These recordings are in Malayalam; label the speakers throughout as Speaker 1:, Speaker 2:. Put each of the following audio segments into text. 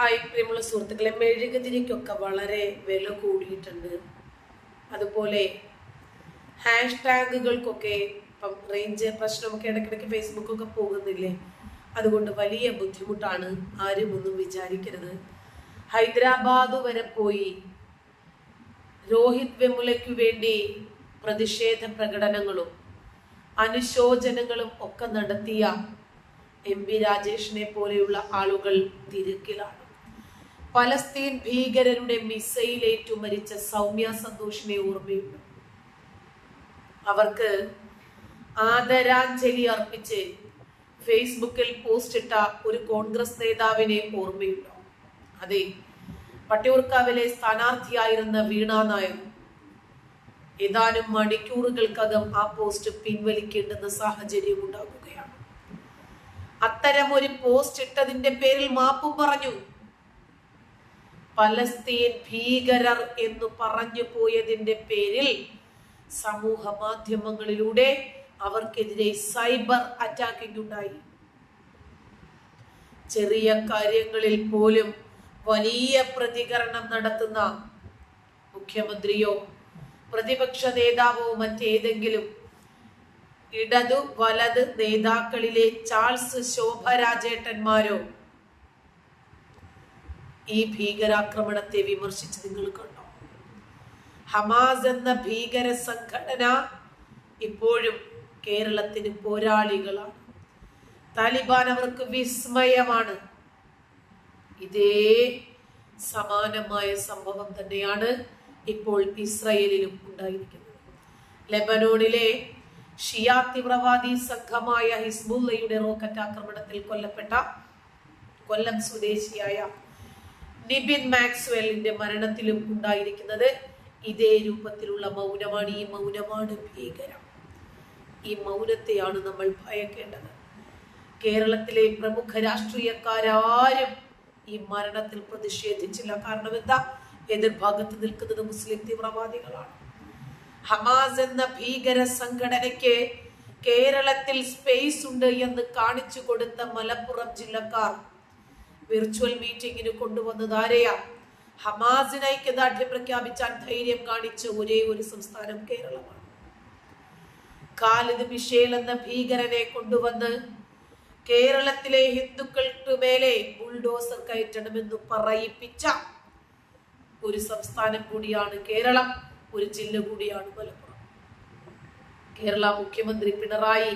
Speaker 1: ഹായ് പ്രിയമുള്ള സുഹൃത്തുക്കളെ. മെഴുകുതിരിക്കൊക്കെ വളരെ വില കൂടിയിട്ടുണ്ട്. അതുപോലെ ഹാഷ് ടാഗുകൾക്കൊക്കെ ഇപ്പം റേഞ്ച് പ്രശ്നമൊക്കെ ഇടയ്ക്കിടയ്ക്ക് ഫേസ്ബുക്കൊക്കെ പോകുന്നില്ലേ? അതുകൊണ്ട് വലിയ ബുദ്ധിമുട്ടാണ്. ആരും ഒന്നും വിചാരിക്കരുത്. ഹൈദരാബാദ് വരെ പോയി രോഹിത് വെമുലയ്ക്കു വേണ്ടി പ്രതിഷേധ പ്രകടനങ്ങളും അനുശോചനങ്ങളും ഒക്കെ നടത്തിയ എം വി രാജേഷിനെ പോലെയുള്ള ആളുകൾ തിരക്കിലാണ്. പലസ്തീൻ ഭീകരരുടെ മിസൈലേറ്റു മരിച്ച സൗമ്യ സന്തോഷിനെ ഓർമ്മയുണ്ട്. അവർക്ക് ആദരാഞ്ജലി അർപ്പിച്ച് ഫേസ്ബുക്കിൽ പോസ്റ്റ് ഇട്ട ഒരു കോൺഗ്രസ് നേതാവിനെ ഓർമ്മയുണ്ടോ. അതെ പട്ടിയൂർക്കാവിലെ സ്ഥാനാർത്ഥിയായിരുന്ന വീണ നായർ. ഏതാനും മണിക്കൂറുകൾക്കകം ആ പോസ്റ്റ് പിൻവലിക്കേണ്ടുന്ന സാഹചര്യം ഉണ്ടാകുകയാണ്. അത്തരം ഒരു പോസ്റ്റ് ഇട്ടതിന്റെ പേരിൽ മാപ്പും പറഞ്ഞു. പലസ്തീൻ ഭീകരർ എന്ന് പറഞ്ഞു പോയതിന്റെ പേരിൽ സമൂഹ മാധ്യമങ്ങളിലൂടെ അവർക്കെതിരെ സൈബർ അറ്റാക്കിംഗ് ഉണ്ടായി ചെറിയ കാര്യങ്ങളിൽ പോലും വലിയ പ്രതികരണം നടത്തുന്ന മുഖ്യമന്ത്രിയോ പ്രതിപക്ഷ നേതാവോ മറ്റേതെങ്കിലും ഇടതു വലത് നേതാക്കളിലെ ചാൾസ് ശോഭരാജേട്ടന്മാരോ ഈ ഭീകരാക്രമണത്തെ വിമർശിച്ച് നിങ്ങൾ കണ്ടോ? ഹമാസ് എന്ന ഭീകര സംഘടന ഇപ്പോഴും കേരളത്തിന് പോരാളികളാണ്. താലിബാൻ അവർക്ക് വിസ്മയമാണ്. ഇതേ സമാനമായ സംഭവം തന്നെയാണ് ഇപ്പോൾ ഇസ്രയേലിലും ഉണ്ടായിരിക്കുന്നത്. ലെബനോണിലെ ഷിയ തീവ്രവാദി സംഘമായ ഹിസ്ബുല്ലയുടെ റോക്കറ്റ് ആക്രമണത്തിൽ കൊല്ലപ്പെട്ട കൊല്ലം സ്വദേശിയായ നിബിൻ മാക്സ്വെല്ലിന്റെ മരണത്തിലും ഉണ്ടായിരിക്കുന്നത് ഇതേ രൂപത്തിലുള്ള മൗനമാണ്. ഈ മൗനമാണ് ഭീകരം. ഈ മൗനത്തെയാണ് നമ്മൾ ഭയക്കേണ്ടത്. കേരളത്തിലെ പ്രമുഖ രാഷ്ട്രീയക്കാരും ഈ മരണത്തിൽ പ്രതിഷേധിച്ചില്ല. കാരണം എന്താ? എതിർഭാഗത്ത് നിൽക്കുന്നത് മുസ്ലിം തീവ്രവാദികളാണ്. ഹമാസ് എന്ന ഭീകര സംഘടനയ്ക്ക് കേരളത്തിൽ സ്പേസ് ഉണ്ട് എന്ന് കാണിച്ചു കൊടുത്ത മലപ്പുറം ജില്ലക്കാർ വിർച്വൽ മീറ്റിംഗിന് കൊണ്ടുവന്നത് ആരെയാ? ഹമാസിന് ഐക്യദാർഢ്യം പ്രഖ്യാപിച്ചാൽ ധൈര്യം കാണിച്ച ഒരേ ഒരു സംസ്ഥാനം കേരളമാണ്. കാലിദ് മിഷേൽ എന്ന ഭീകരനെ കൊണ്ടുവന്ന് കേരളത്തിലെ ഹിന്ദുക്കൾക്ക് മേലെ ബുൾഡോസർ കയറ്റണമെന്ന് പറയിപ്പിച്ച ഒരു സംസ്ഥാനം കൂടിയാണ് കേരളം ഒരു ജില്ല കൂടിയാണ് മലപ്പുറം. കേരള മുഖ്യമന്ത്രി പിണറായി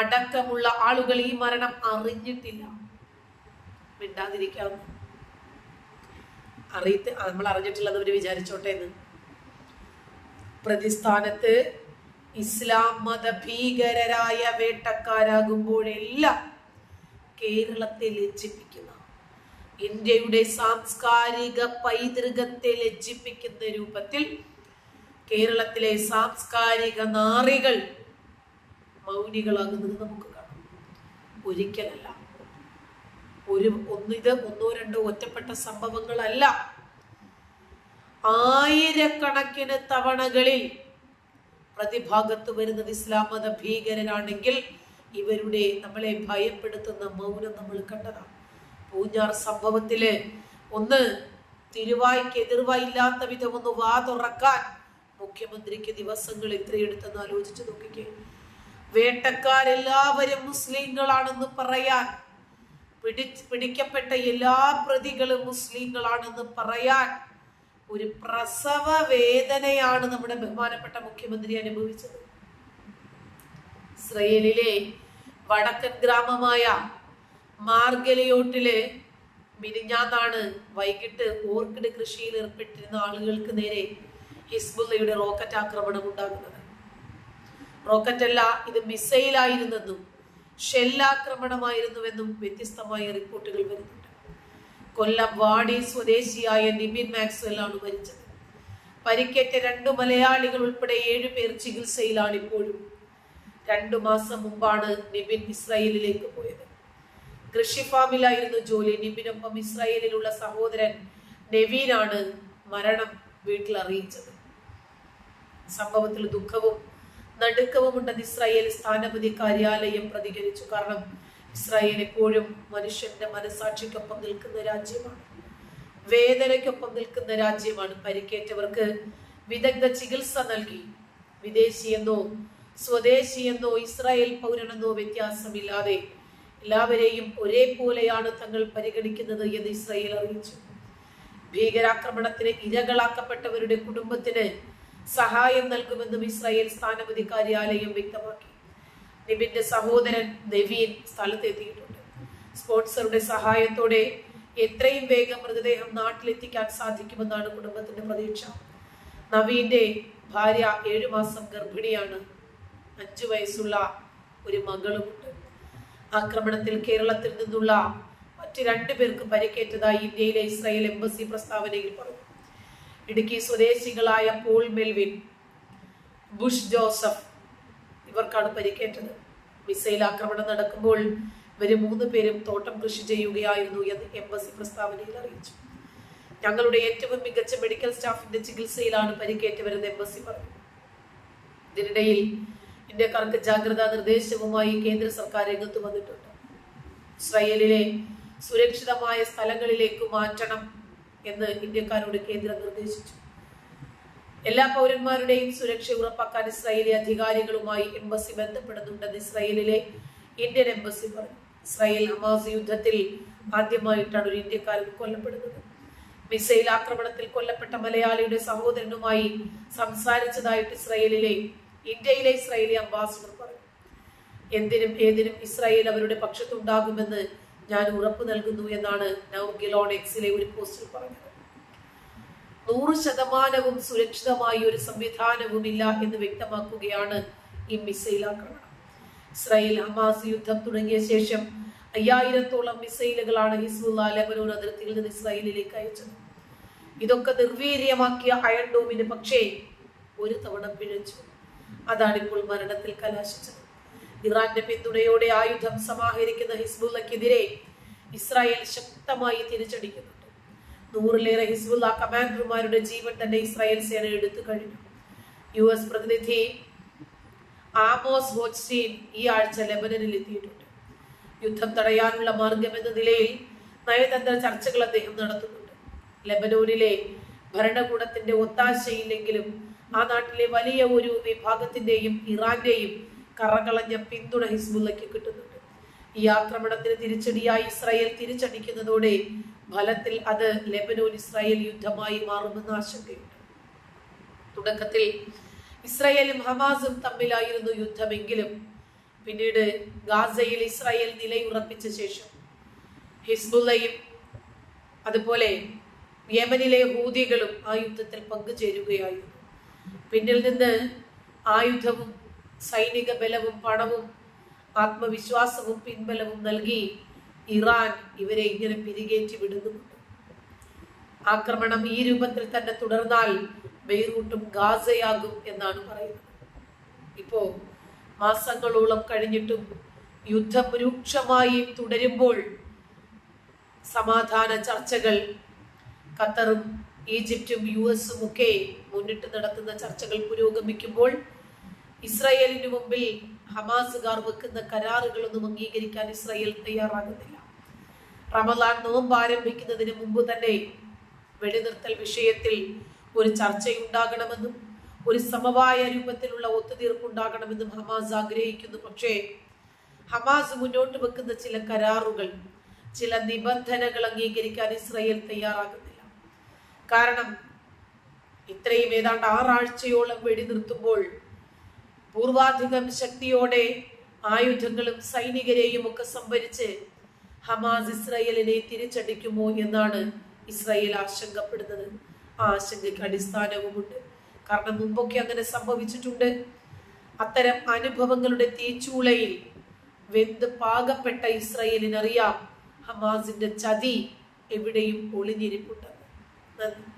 Speaker 1: അടക്കമുള്ള ആളുകൾ ഈ മരണം അറിഞ്ഞിട്ടില്ല. മിണ്ടാതിരിക്കാവുന്ന അറിയത്ത് നമ്മൾ അറിഞ്ഞിട്ടുള്ളത് അവർ വിചാരിച്ചോട്ടെ എന്ന്. പ്രതിസ്ഥാനത്ത് ഇസ്ലാം മത ഭീകരരായ വേട്ടക്കാരാകുമ്പോഴെല്ലാം കേരളത്തെ ലജ്ജിപ്പിക്കുന്ന ഇന്ത്യയുടെ സാംസ്കാരിക പൈതൃകത്തെ ലജ്ജിപ്പിക്കുന്ന രൂപത്തിൽ കേരളത്തിലെ സാംസ്കാരിക നാറികൾ മൗനികളാകുന്നത് നമുക്ക് കാണാം. ഒരിക്കലല്ല. ഒരു ഒന്നിത് ഒന്നോ രണ്ടോ ഒറ്റപ്പെട്ട സംഭവങ്ങളല്ല. ആയിരക്കണക്കിന് തവണകളിൽ പ്രതിഭാഗത്ത് വരുന്നത് ഇസ്ലാം മത ഭീകരരാണെങ്കിൽ ഇവരുടെ നമ്മളെ ഭയപ്പെടുത്തുന്ന മൗനം നമ്മൾ കണ്ടതാണ്. പൂഞ്ഞാർ സംഭവത്തിൽ ഒന്ന് തിരുവായ്ക്ക് എതിർവായില്ലാത്ത വിധം ഒന്ന് വാതുറക്കാൻ മുഖ്യമന്ത്രിക്ക് ദിവസങ്ങൾ എത്രയെടുത്തെന്ന് ആലോചിച്ച് നോക്കിക്കേ. വേട്ടക്കാരെല്ലാവരും മുസ്ലിങ്ങളാണെന്ന് പറയാൻ പിടി പിടിക്കപ്പെട്ട എല്ലാ പ്രതികളും മുസ്ലിങ്ങളാണെന്ന് പറയാൻ ഒരു പ്രസവ വേദനയാണ് നമ്മുടെ ബഹുമാനപ്പെട്ട മുഖ്യമന്ത്രി അനുഭവിച്ചത്. ഇസ്രയേലിലെ വടക്കൻ ഗ്രാമമായ മാർഗലിയോട്ടിലെ മിനിഞ്ഞാന്നാണ് വൈകിട്ട് ഓർക്കിഡ് കൃഷിയിൽ ഏർപ്പെട്ടിരുന്ന ആളുകൾക്ക് നേരെ ഹിസ്ബുല്ലയുടെ റോക്കറ്റ് ആക്രമണം ഉണ്ടാകുന്നത്. റോക്കറ്റല്ല ഇത് മിസൈലായിരുന്നെന്നും ഷെല്ലാക്രമണമായിരുന്നുവെന്നും വ്യത്യസ്തമായ റിപ്പോർട്ടുകൾ വരുന്നുണ്ട്. കൊല്ലം വാടി സ്വദേശിയായ നിബിൻ മാക്സ്വെൽ ആണ് മരിച്ചത്. പരിക്കേറ്റ രണ്ടു മലയാളികൾ ഉൾപ്പെടെ ഏഴു പേർ ചികിത്സയിലാണ് ഇപ്പോഴും. രണ്ടു മാസം മുമ്പാണ് നിബിൻ ഇസ്രായേലിലേക്ക് പോയത്. കൃഷി ഫാമിലായിരുന്നു ജോലി. നിബിനൊപ്പം ഇസ്രായേലിലുള്ള സഹോദരൻ നെവീനാണ് മരണം വീട്ടിൽ അറിയിച്ചത് സംഭവത്തിൽ ദുഃഖവും നടുക്കവും ഉണ്ടെന്ന് ഇസ്രായേൽ സ്ഥാനപതി കാര്യാലയം പ്രതികരിച്ചു. കാരണം ഇസ്രായേൽ എപ്പോഴും മനുഷ്യന്റെ മനസാക്ഷിക്കൊപ്പം നിൽക്കുന്ന രാജ്യമാണ്. വേദനയ്ക്കൊപ്പം നിൽക്കുന്ന രാജ്യമാണ്. പരിക്കേറ്റവർക്ക് വിദഗ്ധ ചികിത്സ നൽകി. വിദേശിയെന്നോ സ്വദേശിയെന്നോ ഇസ്രായേൽ പൗരനെന്നോ വ്യത്യാസമില്ലാതെ എല്ലാവരെയും ഒരേപോലെയാണ് തങ്ങൾ പരിഗണിക്കുന്നത് എന്ന് ഇസ്രായേൽ അറിയിച്ചു. ഭീകരാക്രമണത്തിന് ഇരകളാക്കപ്പെട്ടവരുടെ കുടുംബത്തിന് സഹായം നൽകുമെന്നും ഇസ്രായേൽ സ്ഥാനപതി കാര്യാലയം വ്യക്തമാക്കി. നിബിന്റെ സഹോദരൻ നവീൻ സ്ഥലത്തെത്തിയിട്ടുണ്ട്. സ്പോൺസറുടെ സഹായത്തോടെ എത്രയും വേഗം മൃതദേഹം നാട്ടിലെത്തിക്കാൻ സാധിക്കുമെന്നാണ് കുടുംബത്തിന്റെ പ്രതീക്ഷ. നവീന്റെ ഭാര്യ ഏഴു മാസം ഗർഭിണിയാണ്. അഞ്ചു വയസ്സുള്ള ഒരു മകളുമുണ്ട്. ആക്രമണത്തിൽ കേരളത്തിൽ നിന്നുള്ള മറ്റ് രണ്ടു പേർക്ക് പരിക്കേറ്റതായി ഇന്ത്യയിലെ ഇസ്രായേൽ എംബസി പ്രസ്താവനയിൽ പറഞ്ഞു ഇടുക്കി സ്വദേശികളായ പോൾ മെൽവിൻ ബുഷ് ജോസഫ് ഇവർക്കാണ് പരിക്കേറ്റത്. മിസൈൽ ആക്രമണം നടക്കുമ്പോൾ ഇവർ മൂന്ന് പേരും തോട്ടം കൃഷി ചെയ്യുകയായിരുന്നു എന്ന് എംബസി പ്രസ്താവനയിൽ അറിയിച്ചു. ഞങ്ങളുടെ ഏറ്റവും മികച്ച മെഡിക്കൽ സ്റ്റാഫിന്റെ ചികിത്സയിലാണ് പരിക്കേറ്റവരെന്ന് എംബസി പറഞ്ഞു. ഇതിനിടയിൽ ഇന്ത്യക്കാർക്ക് ജാഗ്രതാ നിർദ്ദേശവുമായി കേന്ദ്ര സർക്കാർ രംഗത്ത് വന്നിട്ടുണ്ട്. ഇസ്രയേലിലെ സുരക്ഷിതമായ സ്ഥലങ്ങളിലേക്ക് മാറ്റണം എന്ന് ഇന്ത്യക്കാരോട് കേന്ദ്രം നിർദ്ദേശിച്ചു. എല്ലാ പൗരന്മാരുടെയും സുരക്ഷ ഉറപ്പാക്കാൻ ഇസ്രായേലി അധികാരികളുമായി എംബസി ബന്ധപ്പെടുന്നുണ്ടെന്ന് ഇസ്രായേലിലെ ഇന്ത്യൻ എംബസി പറഞ്ഞു. ഇസ്രായേൽ ഹമാസ് യുദ്ധത്തിൽ ആദ്യമായിട്ടാണ് ഒരു ഇന്ത്യക്കാരൻ കൊല്ലപ്പെടുന്നത്. മിസൈൽ ആക്രമണത്തിൽ കൊല്ലപ്പെട്ട മലയാളിയുടെ സഹോദരനുമായി സംസാരിച്ചതായിട്ട് ഇസ്രായേലിലെ ഇന്ത്യയിലെ ഇസ്രായേലി അംബാസിഡർ പറഞ്ഞു. എന്തിനും ഏതിനും ഇസ്രായേൽ അവരുടെ പക്ഷത്തുണ്ടാകുമെന്ന് ഞാൻ ഉറപ്പ് നൽകുന്നു എന്നാണ് നൗ ഗിലോൺ എക്സിലെ ഒരു പോസ്റ്റിൽ പറഞ്ഞത്. നൂറ് ശതമാനവും സുരക്ഷിതമായി ഒരു സംവിധാനവുമില്ല എന്ന് വ്യക്തമാക്കുകയാണ് ഈ മിസൈൽ ആക്രമണം. ഇസ്രായേൽ ഹമാസ് യുദ്ധം തുടങ്ങിയ ശേഷം അയ്യായിരത്തോളം മിസൈലുകളാണ് ഹിസ്ബുല്ല ലെബനൂർ അതിർത്തിയിൽ നിന്ന് ഇസ്രായേലിലേക്ക് അയച്ചത്. ഇതൊക്കെ നിർവീര്യമാക്കിയ അയൺ ഡോമിന് പക്ഷേ ഒരു തവണ പിഴച്ചു. അതാണ് ഇപ്പോൾ മരണത്തിൽ കലാശിച്ചത്. ഇറാന്റെ പിന്തുണയോടെ ആയുധം സമാഹരിക്കുന്ന ഹിസ്ബുള്ളക്കെതിരെ ഇസ്രായേൽ ശക്തമായി തിരിച്ചടിക്കുന്നുണ്ട്. നൂറിലേറെ ഹിസ്ബുള്ള കമാൻഡർമാരുടെ ജീവൻ തന്നെ ഇസ്രായേൽ സേന എടുത്തു കഴിഞ്ഞു. യു എസ് പ്രതിനിധി ആമോസ് ഹോസ്റ്റീൻ ഈ ആഴ്ച ലെബനനിൽ എത്തിയിട്ടുണ്ട്. യുദ്ധം തടയാനുള്ള മാർഗം എന്ന നിലയിൽ നയതന്ത്ര ചർച്ചകൾ അദ്ദേഹം നടത്തുന്നുണ്ട്. ലെബനോനിലെ ഭരണകൂടത്തിന്റെ ഒത്താശയില്ലെങ്കിലും ആ നാട്ടിലെ വലിയ ഒരു വിഭാഗത്തിന്റെയും ഇറാന്റെയും കറകളഞ്ഞ പിന്തുണ ഹിസ്ബുള്ളയ്ക്ക് കിട്ടുന്നുണ്ട്. ഈ ആക്രമണത്തിന് തിരിച്ചടിയായി ഇസ്രായേൽ തിരിച്ചടിക്കുന്നതോടെ ഫലത്തിൽ അത് ലെബനോൻ ഇസ്രായേൽ യുദ്ധമായി മാറുമെന്ന ആശങ്കയുണ്ട്. തുടക്കത്തിൽ ഇസ്രായേലും ഹമാസും തമ്മിലായിരുന്നു യുദ്ധമെങ്കിലും പിന്നീട് ഗാസയിൽ ഇസ്രായേൽ നിലയുറപ്പിച്ച ശേഷം ഹിസ്ബുള്ളയും അതുപോലെ യമനിലെ ഹൂതികളും ആ യുദ്ധത്തിൽ പങ്കുചേരുകയായിരുന്നു. പിന്നിൽ നിന്ന് ആയുധവും സൈനിക ബലവും പണവും ആത്മവിശ്വാസവും പിൻബലവും നൽകി ഇറാൻ ഇവരെ ഇങ്ങനെ പിരികേറ്റി വിടുന്നുമുണ്ട് ആക്രമണം ഈ രൂപത്തിൽ തന്നെ തുടർന്നാൽ ബെയ്റൂട്ടും ഗാസയാകും എന്നാണ് പറയുന്നത്. ഇപ്പോ മാസങ്ങളോളം കഴിഞ്ഞിട്ടും യുദ്ധം രൂക്ഷമായി തുടരുമ്പോൾ സമാധാന ചർച്ചകൾ ഖത്തറും ഈജിപ്തും യു എസും ഒക്കെ മുന്നിട്ട് നടത്തുന്ന ചർച്ചകൾ പുരോഗമിക്കുമ്പോൾ ഇസ്രായേലിന് മുമ്പിൽ ഹമാസുകാർ വെക്കുന്ന കരാറുകളൊന്നും അംഗീകരിക്കാൻ ഇസ്രായേൽ തയ്യാറാകുന്നില്ല. റമദാൻ നോമ്പ് ആരംഭിക്കുന്നതിന് മുമ്പ് തന്നെ വെടിനിർത്തൽ വിഷയത്തിൽ ഒരു ചർച്ചയുണ്ടാകണമെന്നും ഒരു സമവായ രൂപത്തിലുള്ള ഒത്തുതീർപ്പുണ്ടാകണമെന്നും ഹമാസ് ആഗ്രഹിക്കുന്നു. പക്ഷേ ഹമാസ് മുന്നോട്ട് വെക്കുന്ന ചില കരാറുകൾ ചില നിബന്ധനകൾ അംഗീകരിക്കാൻ ഇസ്രായേൽ തയ്യാറാകുന്നില്ല. കാരണം ഇത്രയും ഏതാണ്ട് ആറാഴ്ചയോളം വെടിനിർത്തുമ്പോൾ പൂർവാധികം ശക്തിയോടെ ആയുധങ്ങളും സൈനികരെയും ഒക്കെ സംഭരിച്ച് ഹമാസ് ഇസ്രയേലിനെ തിരിച്ചടിക്കുമോ എന്നാണ് ഇസ്രയേൽ ആശങ്കപ്പെടുന്നത്. ആ ആശങ്കയ്ക്ക് അടിസ്ഥാനവുമുണ്ട്. കാരണം മുമ്പൊക്കെ അങ്ങനെ സംഭവിച്ചിട്ടുണ്ട്. അത്തരം അനുഭവങ്ങളുടെ തീച്ചൂളയിൽ വെന്ത് പാകപ്പെട്ട ഇസ്രയേലിനറിയാം ഹമാസിന്റെ ചതി എവിടെയും ഒളിഞ്ഞിരിപ്പുണ്ടെന്ന് നന്ദി.